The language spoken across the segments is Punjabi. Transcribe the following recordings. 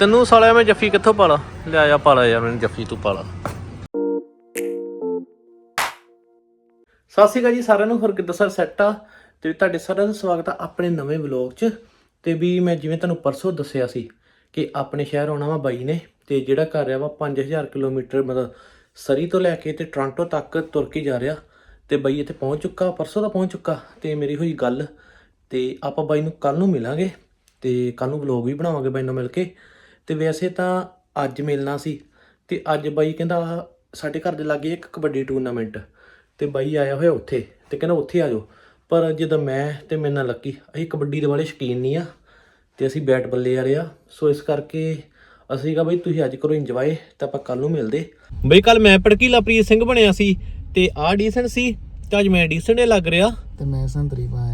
ਤੈਨੂੰ ਸਾਲਿਆ ਮੈਂ ਜੱਫੀ ਕਿੱਥੋਂ ਪਾਲਾ? ਲਿਆ ਆ, ਪਾਲਾ ਯਾਰ, ਮੈਨੂੰ ਜੱਫੀ ਤੂੰ ਪਾਲਾ। ਸਤਿ ਸ਼੍ਰੀ ਅਕਾਲ ਜੀ, ਸਾਰਿਆਂ ਨੂੰ, ਹੋਰ ਕਿੱਦਾਂ ਸਰ ਸੈੱਟ ਆ? ਤੇ ਤੁਹਾਡੇ ਸਾਰਿਆਂ ਦਾ ਸਵਾਗਤ ਆ ਆਪਣੇ ਨਵੇਂ ਵਲੌਗ 'ਚ। ਤੇ ਵੀ ਮੈਂ ਜਿਵੇਂ ਤੁਹਾਨੂੰ ਪਰਸੋਂ ਦੱਸਿਆ ਸੀ ਕਿ ਆਪਣੇ ਸ਼ਹਿਰ ਆਉਣਾ ਵਾ ਬਾਈ ਨੇ, ਤੇ ਜਿਹੜਾ ਘਰ ਆ ਵਾ 5000 ਕਿਲੋਮੀਟਰ, ਮਤਲਬ ਸਰੀ ਤੋਂ ਲੈ ਕੇ ਤੇ ਟੋਰਾਂਟੋ ਤੱਕ ਤੁਰ ਕੇ ਜਾ ਰਿਹਾ। ਤੇ ਬਾਈ ਇੱਥੇ ਪਹੁੰਚ ਚੁੱਕਾ, ਪਰਸੋਂ ਦਾ ਪਹੁੰਚ ਚੁੱਕਾ, ਤੇ ਮੇਰੀ ਹੋਈ ਗੱਲ। ਤੇ ਆਪਾਂ ਬਾਈ ਨੂੰ ਕੱਲ ਨੂੰ ਮਿਲਾਂਗੇ, ਤੇ ਕੱਲ ਨੂੰ ਵਲੌਗ ਵੀ ਬਣਾਵਾਂਗੇ ਬਾਈ ਨਾਲ ਮਿਲ ਕੇ। ਤੇ ਵੈਸੇ ਤਾਂ ਅੱਜ ਮਿਲਣਾ ਸੀ ਤੇ ਅੱਜ ਬਾਈ ਕਹਿੰਦਾ ਸਾਡੇ ਘਰ ਦੇ ਲਾਗੇ ਇੱਕ ਕਬੱਡੀ ਟੂਰਨਾਮੈਂਟ ਤੇ ਬਾਈ ਆਇਆ ਹੋਇਆ ਉੱਥੇ ਤੇ ਕਹਿੰਦਾ ਉੱਥੇ ਆ ਜਾਓ। ਪਰ ਜਦੋਂ ਮੈਂ ਤੇ ਮੇਰੇ ਨਾਲ ਲੱਕੀ, ਅਸੀਂ ਕਬੱਡੀ ਦੇ ਵਾਲੇ ਸ਼ੌਕੀਨ ਨਹੀਂ ਆ ਤੇ ਅਸੀਂ ਬੈਟ ਬੱਲੇ ਵਾਲੇ ਆ। ਸੋ ਇਸ ਕਰਕੇ ਅਸੀਂ ਕਹਾ ਬਈ ਤੁਸੀਂ ਅੱਜ ਕਰੋ ਇੰਜੋਏ ਤਾਂ ਆਪਾਂ ਕੱਲ ਨੂੰ ਮਿਲਦੇ। ਬਈ ਕੱਲ ਮੈਂ ਪੜਕੀਲਾ ਪ੍ਰੀਤ ਸਿੰਘ ਬਣਿਆ ਸੀ ਤੇ ਆ ਡੀਸੈਂਟ ਸੀ, ਤੇ ਅੱਜ ਮੈਂ ਡੀਸੈਂਟ ਲੱਗ ਰਿਹਾ। ਤੇ ਮੈਂ ਸੰਤਰੀ ਪਾਇਆ।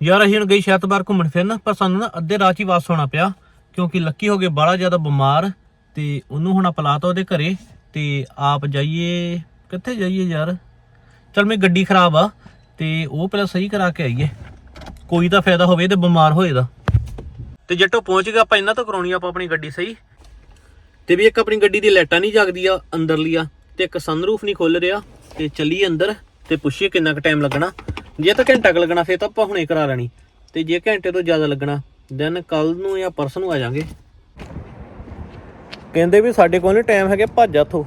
ਯਾਰ ਅਸੀਂ ਹੁਣ ਗਈ ਸ਼ੈਤਬਾਰ ਘੁੰਮਣ ਫਿਰਨ, ਪਰ ਸਾਨੂੰ ਨਾ ਅੱਧੇ ਰਾਹ 'ਚ ਹੀ ਵਾਪਸ ਹੋਣਾ ਪਿਆ, ਕਿਉਂਕਿ ਲੱਕੀ ਹੋ ਗਏ ਬੜਾ ਜ਼ਿਆਦਾ ਬਿਮਾਰ ਤੇ ਉਹਨੂੰ ਹੁਣ ਪਲਾਤਾ ਉਹਦੇ ਘਰੇ ਤੇ ਆਪ ਜਾਈਏ, ਕਿੱਥੇ ਜਾਈਏ ਯਾਰ? ਚਲ ਮੇਰੀ ਗੱਡੀ ਖਰਾਬ ਆ ਤੇ ਉਹ ਪਹਿਲਾਂ ਸਹੀ ਕਰਾ ਕੇ ਆਈਏ। ਕੋਈ ਤਾਂ ਫਾਇਦਾ ਹੋਵੇ ਤੇ ਬਿਮਾਰ ਹੋਏ ਦਾ। ਤੇ ਜੱਟੋ ਪਹੁੰਚ ਗਿਆ ਆਪਾਂ ਇਹਨਾਂ ਤੋਂ ਕਰਾਉਣੀ ਆਪਾਂ ਆਪਣੀ ਗੱਡੀ ਸਹੀ। ਤੇ ਵੀ ਇੱਕ ਆਪਣੀ ਗੱਡੀ ਦੀ ਲਾਈਟਾਂ ਨਹੀਂ ਜਗਦੀ ਆ ਅੰਦਰਲੀ ਆ ਤੇ ਇੱਕ ਸਨਰੂਫ ਨਹੀਂ ਖੁੱਲ ਰਿਹਾ ਤੇ ਚੱਲੀ ਅੰਦਰ ਤੇ ਪੁੱਛੀਏ ਕਿੰਨਾ ਕੁ ਟਾਈਮ ਲੱਗਣਾ। ਜੇ ਤਾਂ ਘੰਟਾ ਕੁ ਲੱਗਣਾ ਫੇਰ ਤਾਂ ਆਪਾਂ ਹੁਣੇ ਕਰਾ ਲੈਣੀ। ਤੇ ਜੇ ਘੰਟੇ ਤੋਂ ਜ਼ਿਆਦਾ ਲੱਗਣਾ ਦੈਨ ਕੱਲ ਨੂੰ ਜਾਂ ਪਰਸੋਂ ਨੂੰ ਆ ਜਾਾਂਗੇ। ਕਹਿੰਦੇ ਵੀ ਸਾਡੇ ਕੋਲ ਨਹੀਂ ਟਾਈਮ ਹੈਗੇ ਭੱਜ ਆਥੋਂ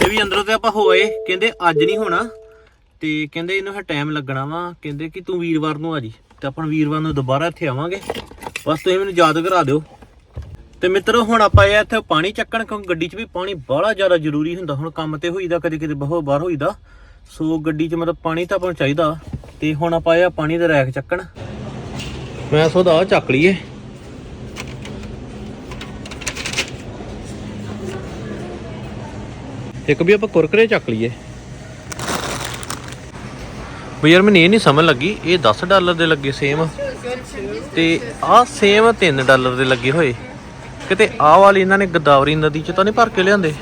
ਇਹ ਵੀ ਅੰਦਰੋਂ ਤੇ ਆਪਾਂ ਹੋਏ ਕਹਿੰਦੇ ਅੱਜ ਨਹੀਂ ਹੋਣਾ। ਤੇ ਕਹਿੰਦੇ ਇਹਨੂੰ ਫਿਰ ਟਾਈਮ ਲੱਗਣਾ ਵਾ। ਕਹਿੰਦੇ ਕਿ ਤੂੰ ਵੀਰਵਾਰ ਨੂੰ ਆ ਜੀ। ਤੇ ਆਪਾਂ ਵੀਰਵਾਰ ਨੂੰ ਦੁਬਾਰਾ ਇੱਥੇ ਆਵਾਂਗੇ। ਬਸ ਤੁਸੀਂ ਮੈਨੂੰ ਯਾਦ ਕਰਾ ਦਿਓ। ਤੇ ਮਿੱਤਰੋ, ਹੁਣ ਆਪਾਂ ਇਹ ਇੱਥੇ ਪਾਣੀ ਚੱਕਣ, ਕਿਉਂਕਿ ਗੱਡੀ 'ਚ ਵੀ ਪਾਣੀ ਬੜਾ ਜ਼ਿਆਦਾ ਜ਼ਰੂਰੀ ਹੁੰਦਾ। ਹੁਣ ਕੰਮ ਤੇ ਹੋਈਦਾ, ਕਦੇ ਕਿਤੇ ਬਹੁਤ ਬਾਹਰ ਹੋਈਦਾ। ਸੋ ਗੱਡੀ 'ਚ ਮਤਲਬ ਪਾਣੀ ਤਾਂ ਆਪਾਂ ਨੂੰ ਚਾਹੀਦਾ। ਤੇ ਹੁਣ ਆਪਾਂ ਇਹ ਪਾਣੀ ਦਾ ਰੈਕ ਚੱਕਣ। ਮੈਂ ਸੋਦਾ ਆਹ ਚੱਕ ਲਈਏ। ਇੱਕ ਵੀ ਆਪਾਂ ਕੁਰਕਰੇ ਚੱਕ ਲਈਏ। ਵੀ ਯਾਰ, ਮੈਨੂੰ ਇਹ ਨਹੀਂ ਸਮਝ ਲੱਗੀ। ਇਹ 10 ਡਾਲਰ ਦੇ ਲੱਗੇ ਸੇਮ ਤੇ ਆਹ ਸੇਮ 3 ਡਾਲਰ ਦੇ ਲੱਗੇ ਹੋਏ। ਕਿਤੇ ਆਹ ਵਾਲੀ ਇਹਨਾਂ ਨੇ ਗਦਾਵਰੀ ਨਦੀ ਚ ਤਾਂ ਨਹੀਂ ਭਰ ਕੇ ਲਿਆਂਦੇ?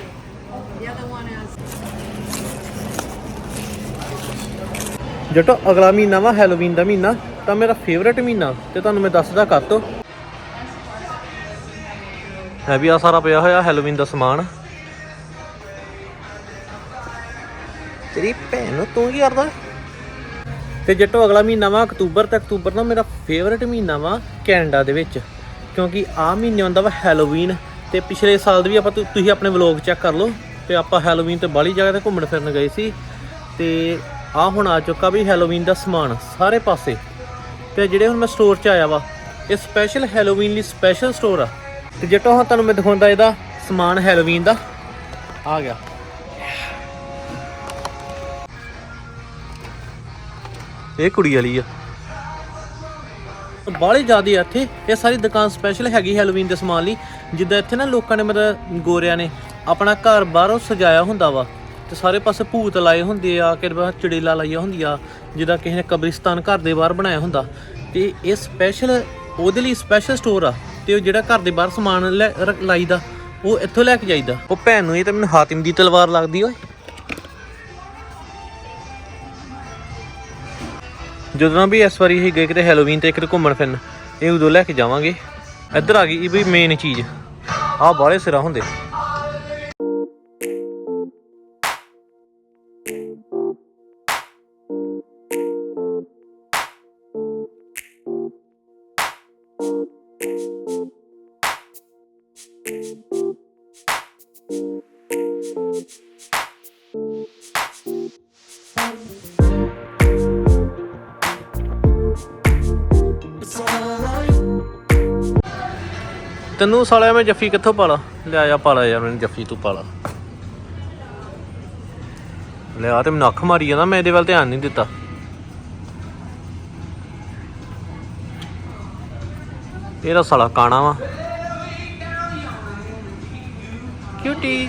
ਜਟੋ, ਅਗਲਾ ਮਹੀਨਾ ਵਾ ਹੈਲੋਵੀਨ ਦਾ ਮਹੀਨਾ, ਤਾਂ ਮੇਰਾ ਫੇਵਰੇਟ ਮਹੀਨਾ ਤੇ ਤੁਹਾਨੂੰ ਮੈਂ ਦੱਸਦਾ ਕਰ ਤੋ। ਹੈ ਵੀ ਆ ਸਾਰਾ ਪਿਆ ਹੋਇਆ ਹੈਲੋਵੀਨ ਦਾ ਸਮਾਨ। ਤੇਰੀ ਭੈਣ ਨੂੰ ਤੂੰ ਕੀ ਕਰਦਾ? ਤੇ ਜੱਟੋ, ਅਗਲਾ ਮਹੀਨਾ ਵਾ, ਅਕਤੂਬਰ ਤੇ ਅਕਤੂਬਰ ਨਾ ਮੇਰਾ ਫੇਵਰਿਟ ਮਹੀਨਾ ਵਾ, ਕੈਨੇਡਾ ਦੇ ਵਿੱਚ। ਕਿਉਂਕਿ ਆ ਮਹੀਨੇ ਹੁੰਦਾ ਵਾ ਹੈਲੋਵੀਨ ਤੇ ਪਿਛਲੇ ਸਾਲ ਵੀ ਆਪਾਂ ਤੁਸੀਂ ਆਪਣੇ ਵਲੌਗ ਚੈੱਕ ਕਰ ਲਓ ਤੇ ਆਪਾਂ ਹੈਲੋਵੀਨ ਤੇ ਬਾਹਲੀ ਜਗ੍ਹਾ ਤੇ ਘੁੰਮਣ ਫਿਰਨ ਗਏ ਸੀ ਤੇ ਆ ਹੁਣ ਆ ਚੁੱਕਾ ਵੀ ਹੈਲੋਵੀਨ ਦਾ ਸਮਾਨ ਸਾਰੇ ਪਾਸੇ ਤੇ ਜਿਹੜੇ ਹੁਣ ਮੈਂ ਸਟੋਰ 'ਚ ਆਇਆ ਵਾ, ਇਹ ਸਪੈਸ਼ਲ ਹੈਲੋਵੀਨ ਲਈ ਸਪੈਸ਼ਲ ਸਟੋਰ ਆ। ਤੇ ਜੱਟੋ ਹਾਂ ਤੁਹਾਨੂੰ ਮੈਂ ਦਿਖਾਉਂਦਾ ਇਹਦਾ ਸਮਾਨ ਹੈਲੋਵੀਨ ਦਾ। ਆ ਗਿਆ। ਇਹ ਕੁੜੀ ਵਾਲੀ ਆ। ਬਾਹਲੇ ਜ਼ਿਆਦੇ ਆ ਇੱਥੇ। ਇਹ ਸਾਰੀ ਦੁਕਾਨ ਸਪੈਸ਼ਲ ਹੈਗੀ ਹੈਲੋਵੀਨ ਦੇ ਸਮਾਨ ਲਈ। ਜਿੱਦਾਂ ਇੱਥੇ ਨਾ ਲੋਕਾਂ ਨੇ ਮਤਲਬ ਗੋਰਿਆਂ ਨੇ ਆਪਣਾ ਘਰ ਬਾਹਰੋਂ ਸਜਾਇਆ ਹੁੰਦਾ ਵਾ। ਤੇ ਸਾਰੇ ਪਾਸੇ ਭੂਤ ਲਾਏ ਹੁੰਦੇ ਆ ਕਿ ਬਾਹਰ ਚੜੇਲਾ ਲਾਈਆਂ ਹੁੰਦੀਆਂ, ਜਿੱਦਾਂ ਕਿਸੇ ਨੇ ਕਬਰਿਸਤਾਨ ਘਰ ਦੇ ਬਾਹਰ ਬਣਾਇਆ ਹੁੰਦਾ। ਤੇ ਇਹ ਸਪੈਸ਼ਲ ਉਹਦੇ ਲਈ ਸਪੈਸ਼ਲ ਸਟੋਰ ਆ। ਤੇ ਉਹ ਜਿਹੜਾ ਘਰ ਦੇ ਬਾਹਰ ਸਮਾਨ ਲੈ- ਰ- ਲਾਈਦਾ, ਉਹ ਇੱਥੋਂ ਲੈ ਕੇ ਜਾਈਦਾ। ਉਹ ਭੈਣ ਨੂੰ ਇਹ ਤਾਂ ਮੈਨੂੰ ਹਾਤਿਮ ਦੀ ਤਲਵਾਰ ਲੱਗਦੀ ਓਏ। ਜਦੋਂ ਵੀ ਇਸ ਵਾਰੀ ਅਸੀਂ ਗਏ ਕਿਤੇ ਹੈਲੋਵੀਨ ਤੇ ਕਿਤੇ ਘੁੰਮਣ ਫਿਰਨ, ਇਹ ਉਦੋਂ ਲੈ ਕੇ ਜਾਵਾਂਗੇ। ਇੱਧਰ ਆ ਗਈ ਇਹ ਵੀ ਮੇਨ ਚੀਜ਼। ਆਹ ਬਾਹਲੇ ਸਿਰਾ ਹੁੰਦੇ। ਤੈਨੂੰ ਸਾਲਿਆ ਮੈਂ ਜੱਫੀ ਕਿੱਥੋਂ ਪਾਲਾ? ਲਿਆ ਆ ਪਾਲਾ ਯਾਰ, ਮੈਨੂੰ ਜੱਫੀ ਤੂੰ ਪਾਲਾ। ਲਿਆ ਆ ਤੇ ਮੈਨੂੰ ਅੱਖ ਮਾਰੀ ਜਾਂਦਾ, ਮੈਂ ਇਹਦੇ ਵੱਲ ਧਿਆਨ ਨਹੀਂ ਦਿੱਤਾ। ਇਹਦਾ ਸਾਲਾ ਕਾਣਾ ਵਾ। ਕਿਊਟੀ?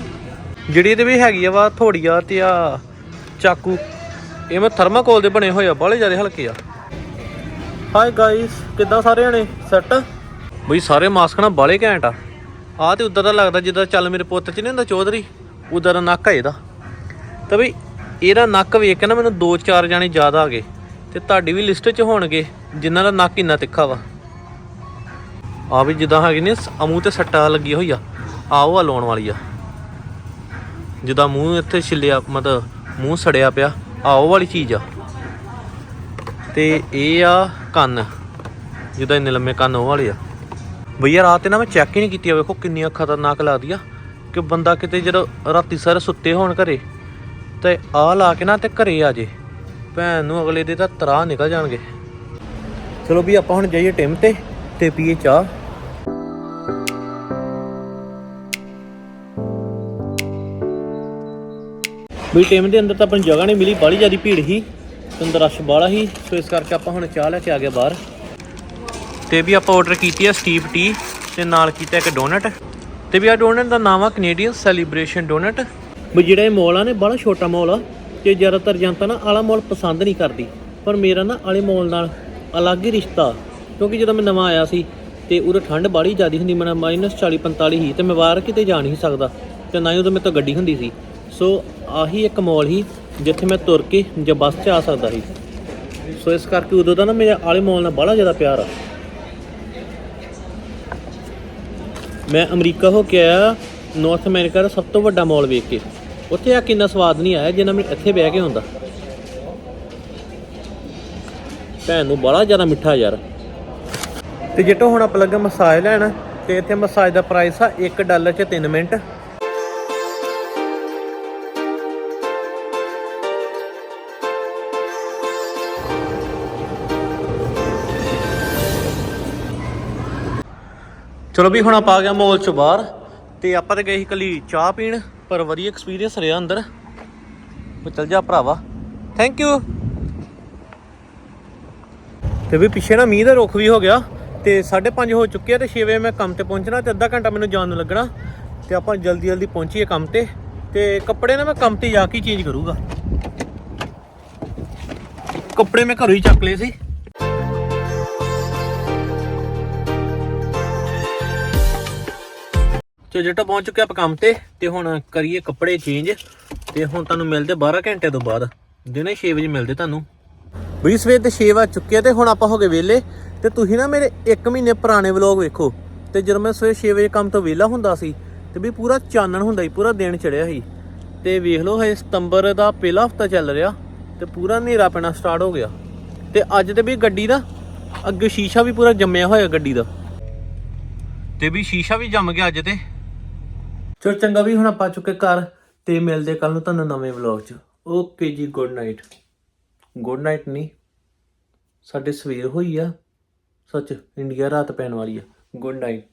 ਜਿਹੜੀ ਇਹਦੇ ਵੀ ਹੈਗੀ ਆ ਵਾ ਥੋੜੀਆ ਤੇ ਆ ਚਾਕੂ। ਇਹ ਮੈਂ ਥਰਮਾਕੋਲ ਦੇ ਬਣੇ ਹੋਏ ਆ, ਬਾਹਲੇ ਜ਼ਿਆਦਾ ਹਲਕੇ ਆ। ਹਾਈ ਗਾਇਸ ਕਿੱਦਾਂ ਸਾਰੇ ਜਣੇ? ਸੈੱਟ ਬਈ ਸਾਰੇ ਮਾਸਕ ਨਾ ਬਾਲੇ ਘੈਂਟ ਆ। ਆ ਤੇ ਉਦਾਂ ਦਾ ਲੱਗਦਾ ਜਿੱਦਾਂ ਚੱਲ ਮੇਰੇ ਪੁੱਤ ਚ ਨਹੀਂ ਹੁੰਦਾ ਚੌਧਰੀ? ਉਦਾਂ ਦਾ ਨੱਕ ਆ ਇਹਦਾ। ਤਾਂ ਬਈ ਇਹਦਾ ਨੱਕ ਵੇਖ ਕੇ ਨਾ ਮੈਨੂੰ ਦੋ ਚਾਰ ਜਾਣੇ ਜ਼ਿਆਦਾ ਆ ਗਏ। ਤੇ ਤੁਹਾਡੀ ਵੀ ਲਿਸਟ 'ਚ ਹੋਣਗੇ, ਜਿਨ੍ਹਾਂ ਦਾ ਨੱਕ ਇੰਨਾ ਤਿੱਖਾ ਵਾ। ਆ ਵੀ ਜਿੱਦਾਂ ਹੈਗੇ ਨੇ ਆ ਮੂੰਹ ਤੇ ਸੱਟਾ ਲੱਗੀ ਹੋਈ ਆ ਆ ਉਹ ਆ ਲਾਉਣ ਵਾਲੀ ਆ। ਜਿੱਦਾਂ ਮੂੰਹ ਇੱਥੇ ਛਿੱਲਿਆ, ਮਤਲਬ ਮੂੰਹ ਸੜਿਆ ਪਿਆ ਆ ਉਹ ਵਾਲੀ ਚੀਜ਼ ਆ। ਤੇ ਇਹ ਆ ਕੰਨ। ਜਿੱਦਾਂ ਇੰਨੇ ਲੰਮੇ ਕੰਨ, ਉਹ ਵਾਲੇ ਆ। ਬਈਆ, ਰਾਤ ਤੇ ਨਾ ਮੈਂ ਚੈੱਕ ਹੀ ਨਹੀਂ ਕੀਤੀ ਵੇਖੋ ਕਿੰਨੀਆਂ ਖਤਰਨਾਕ ਲੱਗਦੀ ਆ। ਕਿ ਬੰਦਾ ਕਿਤੇ ਜਦੋਂ ਰਾਤੀ ਸਾਰੇ ਸੁੱਤੇ ਹੋਣ ਘਰੇ, ਤੇ ਆ ਲਾ ਕੇ ਨਾ ਤੇ ਘਰੇ ਆ ਜੇ। ਭੈਣ ਨੂੰ ਅਗਲੇ ਦੇ ਤਾਂ ਤਰਾ ਨਿਕਲ ਜਾਣਗੇ। ਚਲੋ ਵੀ ਆਪਾਂ ਹੁਣ ਜਾਈਏ ਟਿਮ ਤੇ ਤੇ ਪੀਏ ਚਾਹ। ਵੀ ਟਿਮ ਦੇ ਅੰਦਰ ਤਾਂ ਆਪਾਂ ਨੂੰ ਜਗ੍ਹਾ ਨਹੀਂ ਮਿਲੀ, ਬਾਹਲੀ ਜ਼ਿਆਦਾ ਭੀੜ ਸੀ। ਤੇ ਅੰਦਰ ਰਸ਼ ਬਾਹਲਾ ਸੀ, ਸੋ ਇਸ ਕਰਕੇ ਆਪਾਂ ਹੁਣ ਚਾਹ ਲੈ ਕੇ ਆ ਗਏ ਬਾਹਰ। ਤੇ ਵੀ ਆਪਾਂ ਆਰਡਰ ਕੀਤੀ ਆ ਸਟੀਵ ਟੀ ਤੇ ਨਾਲ ਕੀਤਾ ਇੱਕ ਡੋਨਟ ਤੇ ਵੀ ਆ ਡੋਨਟ ਦਾ ਨਾਮ ਆ ਕੈਨੇਡੀਅਨ ਸੈਲੀਬ੍ਰੇਸ਼ਨ ਡੋਨਟ ਵੀ ਜਿਹੜਾ ਇਹ ਮੋਲ ਆ ਨੇ ਬੜਾ ਛੋਟਾ ਮੋਲ ਆ, ਤੇ ਜ਼ਿਆਦਾਤਰ ਜਨਤਾ ਨਾ ਆਲਾ ਮੋਲ ਪਸੰਦ ਨਹੀਂ ਕਰਦੀ। ਪਰ ਮੇਰਾ ਨਾ ਆਲੇ ਮੋਲ ਨਾਲ ਅਲੱਗ ਹੀ ਰਿਸ਼ਤਾ, ਕਿਉਂਕਿ ਜਦੋਂ ਮੈਂ ਨਵਾਂ ਆਇਆ ਸੀ, ਤੇ ਉਰੇ ਠੰਡ ਬਾੜੀ ਜ਼ਿਆਦੀ ਹੁੰਦੀ ਮੈਨੂੰ ਮਾਈਨਸ 40 45 ਹੀ ਤੇ ਮੈਂ ਬਾਹਰ ਕਿਤੇ ਜਾ ਨਹੀਂ ਸਕਦਾ, ਤੇ ਨਾ ਹੀ ਉਦੋਂ ਮੇਰੇ ਤੋਂ ਗੱਡੀ ਹੁੰਦੀ ਸੀ। ਸੋ ਆਹੀ ਇੱਕ ਮੋਲ ਹੀ ਜਿੱਥੇ ਮੈਂ ਤੁਰ ਕੇ ਜਾਂ ਬੱਸ 'ਚ ਆ ਸਕਦਾ ਸੀ। ਸੋ ਇਸ ਕਰਕੇ ਉਦੋਂ ਦਾ ਨਾ ਮੇਰੇ ਆਲੇ ਮੋਲ ਨਾਲ ਬੜਾ ਜ਼ਿਆਦਾ ਪਿਆਰ ਆ। ਮੈਂ ਅਮਰੀਕਾ ਹੋ ਕੇ ਆਇਆ ਨਾਰਥ ਅਮਰੀਕਾ ਦਾ ਸਭ ਤੋਂ ਵੱਡਾ ਮਾਲ ਵੇਖ ਕੇ। ਉੱਥੇ ਆ ਕਿੰਨਾ ਸਵਾਦ ਨਹੀਂ ਆਇਆ ਜਿੰਨਾ ਮੈਨੂੰ ਇੱਥੇ ਬਹਿ ਕੇ ਹੁੰਦਾ। ਭੈਣ ਨੂੰ ਬੜਾ ਜ਼ਿਆਦਾ ਮਿੱਠਾ ਯਾਰ। ਤੇ ਜਿੱਟੋ ਹੁਣ ਆਪਾਂ ਲੱਗਾ ਮਸਾਜ ਲੈਣ, ਤੇ ਇੱਥੇ ਮਸਾਜ ਦਾ ਪ੍ਰਾਈਸ ਆ 1 ਡਾਲਰ 'ਚ 3 ਮਿੰਟ। ਚਲੋ ਵੀ ਹੁਣ ਆਪਾਂ ਆ ਗਿਆ ਮੋਲ ਚੋਂ ਬਾਹਰ ਤੇ ਆਪਾਂ ਤੇ ਗਏ ਸੀ ਕੱਲੀ ਚਾਹ ਪੀਣ, ਪਰ ਵਧੀਆ ਐਕਸਪੀਰੀਅੰਸ ਰਿਹਾ ਅੰਦਰ। ਉਹ ਚੱਲ ਜਾ ਭਰਾਵਾ। ਥੈਂਕ ਯੂ ਤੇ ਵੀ ਪਿੱਛੇ ਨਾ ਮੀਂਹ ਦਾ ਰੁੱਖ ਵੀ ਹੋ ਗਿਆ ਤੇ 5:30 ਹੋ ਚੁੱਕੇ ਆ ਤੇ 6 ਵਜੇ ਮੈਂ ਕੰਮ ਤੇ ਪਹੁੰਚਣਾ ਤੇ ਅੱਧਾ ਘੰਟਾ ਮੈਨੂੰ ਜਾਣ ਨੂੰ ਲੱਗਣਾ। ਤੇ ਆਪਾਂ ਜਲਦੀ ਜਲਦੀ ਪਹੁੰਚੀਏ ਕੰਮ ਤੇ। ਤੇ ਕੱਪੜੇ ਨਾ ਮੈਂ ਕੰਮ ਤੇ ਜਾ ਕੇ ਚੇਂਜ ਕਰੂੰਗਾ। ਕੱਪੜੇ ਮੈਂ ਘਰੋਂ ਹੀ ਚੱਕ ਲਏ ਸੀ। ਚੋ ਜਿਹੜਾ ਪਹੁੰਚ ਚੁੱਕੇ ਆਪਾਂ ਕੰਮ ਤੇ ਤੇ ਹੁਣ ਕਰੀਏ ਕੱਪੜੇ ਚੇਂਜ ਤੇ ਹੁਣ ਤੁਹਾਨੂੰ ਮਿਲਦੇ 12 ਘੰਟੇ ਤੋਂ ਬਾਅਦ। ਦਿਨੇ 6 ਵਜੇ ਮਿਲਦੇ ਤੁਹਾਨੂੰ। ਬਈ ਸਵੇਰ ਦੇ 6 ਵਜ ਚੁੱਕੇ ਆ ਤੇ ਹੁਣ ਆਪਾਂ ਹੋ ਗਏ ਵਿਹਲੇ। ਤੇ ਤੁਸੀਂ ਨਾ ਮੇਰੇ 1 ਮਹੀਨੇ ਪੁਰਾਣੇ ਵਲੌਗ ਵੇਖੋ। ਤੇ ਜਦੋਂ ਮੈਂ ਸਵੇਰ 6 ਵਜੇ ਕੰਮ ਤੋਂ ਵਿਹਲਾ ਹੁੰਦਾ ਸੀ, ਤੇ ਵੀ ਪੂਰਾ ਚਾਨਣ ਹੁੰਦਾ ਸੀ, ਪੂਰਾ ਦਿਨ ਚੜਿਆ ਸੀ। ਤੇ ਵੇਖ ਲਓ, ਹਜੇ ਸਤੰਬਰ ਦਾ ਪਹਿਲਾ ਹਫਤਾ ਚੱਲ ਰਿਹਾ, ਤੇ ਪੂਰਾ ਹਨੇਰਾ ਪੈਣਾ ਸਟਾਰਟ ਹੋ ਗਿਆ। ਤੇ ਅੱਜ ਤੇ ਵੀ ਗੱਡੀ ਦਾ, ਅੱਗੇ ਸ਼ੀਸ਼ਾ ਵੀ ਪੂਰਾ ਜੰਮਿਆ ਹੋਇਆ ਗੱਡੀ ਦਾ। ਤੇ ਵੀ ਸ਼ੀਸ਼ਾ ਵੀ ਜੰਮ ਗਿਆ ਅੱਜ ਤੇ। ਚਲੋ ਚੰਗਾ ਵੀ ਹੁਣ ਆਪਾਂ ਚੁੱਕੇ ਘਰ ਤੇ ਮਿਲਦੇ ਕੱਲ ਨੂੰ ਤੁਹਾਨੂੰ ਨਵੇਂ ਵਲੌਗ 'ਚ। ਓਕੇ ਜੀ ਗੁੱਡ ਨਾਈਟ ਗੁੱਡ ਨਾਈਟ ਨਹੀਂ, ਸਾਡੇ ਸਵੇਰ ਹੋਈ ਆ, ਸੱਚ, ਇੰਡੀਆ ਰਾਤ ਪੈਣ ਵਾਲੀ ਆ। Good night